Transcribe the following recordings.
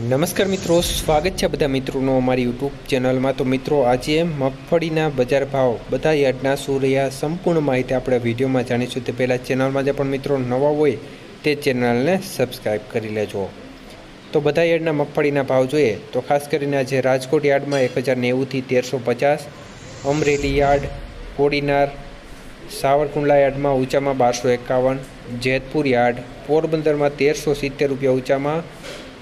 નમસ્કાર મિત્રો, સ્વાગત છે બધા મિત્રોનો અમારી યુટ્યુબ ચેનલમાં. તો મિત્રો, આજે મગફળીના બજાર ભાવ બધા યાર્ડના શું સંપૂર્ણ માહિતી આપણે વિડીયોમાં જાણીશું. તે પહેલાં ચેનલમાં જે પણ મિત્રો નવા હોય, તે ચેનલને સબસ્ક્રાઈબ કરી લેજો. તો બધા યાર્ડના મગફળીના ભાવ જોઈએ, તો ખાસ કરીને આજે રાજકોટ યાર્ડમાં એક હજાર નેવુંથી તેરસો પચાસ, અમરેલી યાર્ડ, કોડીનાર, સાવરકુંડલા યાર્ડમાં ઊંચામાં બારસો એકાવન, જેતપુર યાર્ડ, પોરબંદરમાં તેરસો સિત્તેર રૂપિયા ઊંચામાં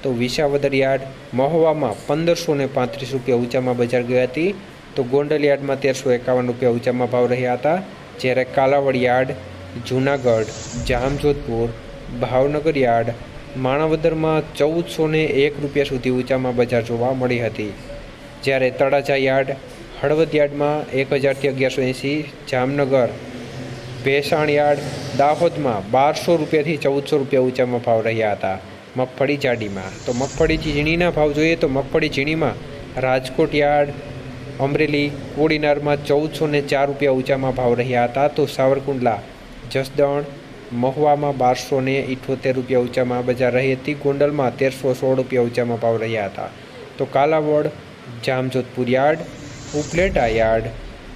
તો વિસાવદર યાર્ડ મહુવામાં પંદરસો ને પાંત્રીસ રૂપિયા ઊંચામાં બજાર ગઈ હતી. તો ગોંડલ યાર્ડમાં તેરસો એકાવન રૂપિયા ઊંચામાં ભાવ રહ્યા હતા. જ્યારે કાલાવડ યાર્ડ, જૂનાગઢ, જામજોધપુર, ભાવનગર યાર્ડ, માણાવદરમાં ચૌદસો ને એક રૂપિયા સુધી ઊંચામાં બજાર જોવા મળી હતી. જ્યારે તળાજા યાર્ડ, હળવદ યાર્ડમાં એક હજારથી અગિયારસો એંસી, જામનગર, ભેસાણ યાર્ડ, દાહોદમાં બારસો રૂપિયાથી ચૌદસો રૂપિયા ઊંચામાં ભાવ રહ્યા હતા. મગફળી જાડીમાં. તો મગફળી ઝીણીના ભાવ જોઈએ તો મગફળી ઝીણીમાં રાજકોટ યાર્ડ, અમરેલી, કોડીનારમાં ચૌદસો ને ચાર રૂપિયા ઊંચામાં ભાવ રહ્યા હતા. તો સાવરકુંડલા, જસદણ, મહુવામાં બારસો ને ઇઠોતેર રૂપિયા ઊંચામાં બજાર રહી હતી. ગોંડલમાં તેરસો સોળ રૂપિયા ઊંચામાં ભાવ રહ્યા હતા. તો Kalavad, Jamjodhpur yard, Upleta yard,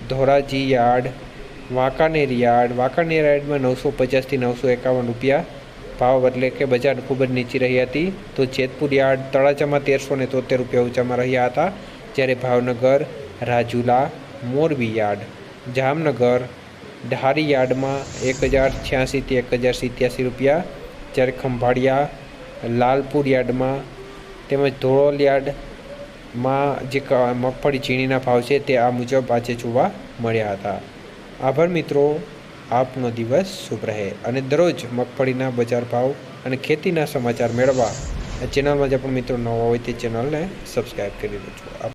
Dhoraji yard, Wankaner yard. Wankaner યાર્ડમાં નવસો પચાસથી નવસો એકાવન રૂપિયા ભાવ એટલે કે બજાર ખૂબ જ નીચી રહી હતી, તો જેતપુર યાર્ડ તળાજામાં તેરસો ને તોતેર રૂપિયા ઊંચામાં રહ્યા હતા, જ્યારે ભાવનગર, રાજુલા, મોરબી યાર્ડ, જામનગર, ધારી યાર્ડમાં એક હજાર છ્યાસીથી એક હજાર સિત્યાસી રૂપિયા, જ્યારે ખંભાળિયા, લાલપુર યાર્ડમાં તેમજ ધોળોલ યાર્ડમાં જે મગફળી, ઝીણીના ભાવ છે તે આ મુજબ આજે જોવા મળ્યા હતા. આભાર મિત્રો. આપનો દિવસ શુભ રહે અને દરરોજ મગફળીના બજાર ભાવ અને ખેતીના સમાચાર મેળવવા. આ ચેનલમાં જે પણ મિત્રો નવા હોય તે ચેનલને સબસ્ક્રાઈબ કરી દેજો.